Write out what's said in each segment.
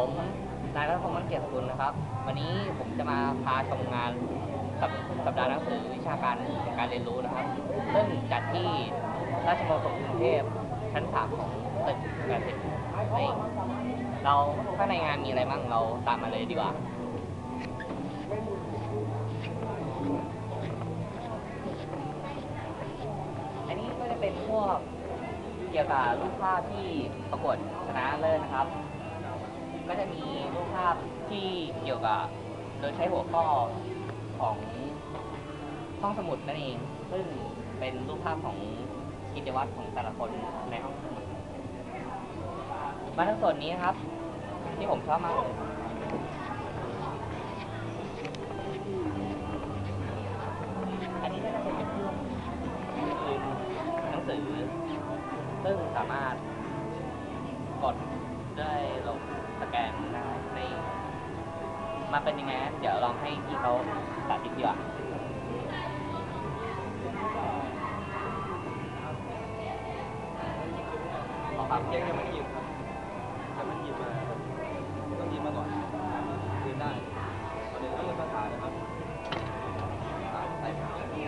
ผมนายรัตพงศ์มันเกียรติคุณนะครับ วันนี้ผมจะมาพาชมงานสัปสปดาห์หนังสือวิชาการการเรียนรู้นะครับ ซึ่งจัดที่ราชมงคลกรุงเทพชั้นสามของตึกแปดสิบเราข้างในงานมีอะไรบ้างเราตามมาเลยดีกว่าอันนี้ก็จะเป็นพวกเกี่ยวกับรูปภาพที่ประกวดชนะเลิศนะครับ ก็จะมีรูปภาพที่เกี่ยวกับ โดยใช้หัวข้อของห้องสมุดนั่นเอง ซึ่งเป็นรูปภาพของกิจวัตรของแต่ละคนในห้องสมุดมาทั้งส่วนนี้ครับ ที่ผมชอบมากเลยอันนี้ก็จะเป็นเครื่องคืนหนังสือ ซึ่งสามารถกดได้ลง มาเป็นยังไงนะเดี๋ยวลองให้พี่เขาสาธิตดีกว่าขอความเพีเพียยงงยังไม่ได้หยิบครับแต่มันหยิบมาต้องหยิบมาก่อนคืนได้ตอนนี้ก็เริ่มภาษานะครับตามใส่ผ่านนี่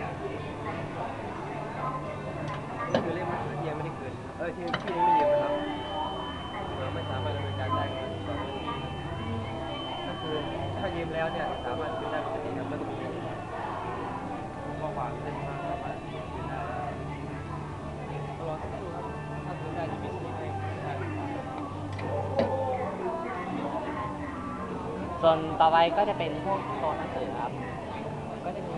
คือเล่มที่ยังไม่ได้คืนเออที่ที่ยังไม่หยิบนะครับเราไม่สามารถดำเนินการได้ครับก็คือถ้ายื มแล้วเนี่ยสามารถคืนได้ปกติครับแล้วก็มีข้อความเส้นทางสามารถคืนได้ก็ลองสักครู่ครับถ้าคืนได้จะมีสิ่งให้ส่วนต่อไปก็จะเป็นพวกโซนหนังสือครับ ก็จะมี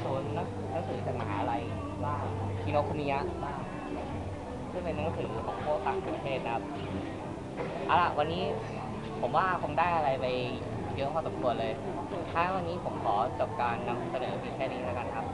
โซนหนังหนังสือจากมหาลัยบ้างคิโนคุมิยะบ้างซึ่งเป็นหนังสือของพวกต่างประเทศนะครับเอาล่ะวันนี้ ผมว่าคงได้อะไรไปเยอะพอสมควรเลย ถ้าวันนี้ผมขอจบการนำเสนอเพียงแค่นี้แล้วกันครับ